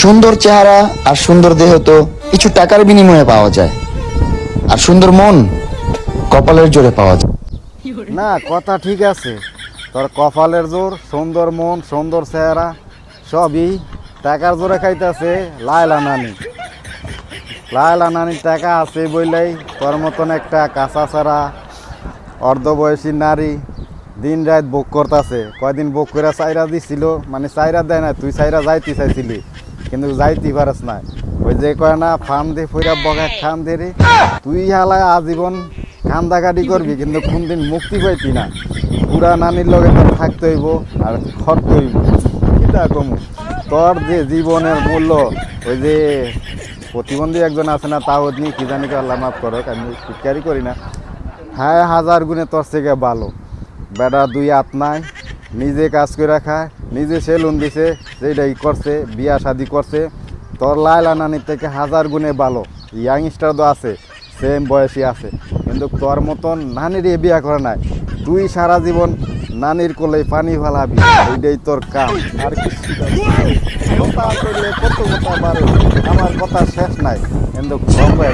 সুন্দর চেহারা আর সুন্দর দেহ তো কিছু টাকার বিনিময়ে পাওয়া যায়। আর সুন্দর মন কপালের জোরে পাওয়া যায়। না, কথা ঠিক আছে। তোর কপালের জোর, সুন্দর মন, সুন্দর চেহারা, সবই টাকার জোরে খাইতেছে লাইলা নানি। লাইলা নানির টাকা আছে বললেই তোর মতন একটা কাঁচা ছাড়া অর্ধবয়সী নারী দিন রাত বুক করতেছে। কয়দিন বুক করে চাইরা দিছিল মানে চাইরা দেয় না তুই চাইরা যাইতে চাইছিলি। কিন্তু যাইতে পারস না। ওই যে কয় না ফার্ম দিয়ে ফইরা বগা খান দে তুই হালা আজীবন কান্দাকাটি করবি, কিন্তু কোনদিন মুক্তি পাইতি না। পুরা নানির লগে তোর থাকতে হইব আর খরতে হইব। কিতা কম? তোর যে জীবনের মূল্য, ওই যে প্রতিবন্ধী একজন আছে না, তাও নিয়ে কি জানি আল্লাহ মাফ করো আমি ক্যারি করি না। হ্যাঁ হাজার গুণে তোর থেকে ভালো। বেটা, দুই হাত নাই নিজে কাজ করে খায়, নিজে সেলুন দিছে যেটাই করছে, বিয়া শাদি করছে। তোর লাইলা নানির থেকে হাজার গুণে ভালো। ইয়াংস্টার তো আছে সেম বয়সী আছে। কিন্তু তোর মতন নানির বিয়া করে নাই। তুই সারা জীবন নানির কোলে পানি ফালাবি, এইটাই তোর কাম। আর কিছু কত কথা আমার কথা শেষ নাই। কিন্তু কম হয়ে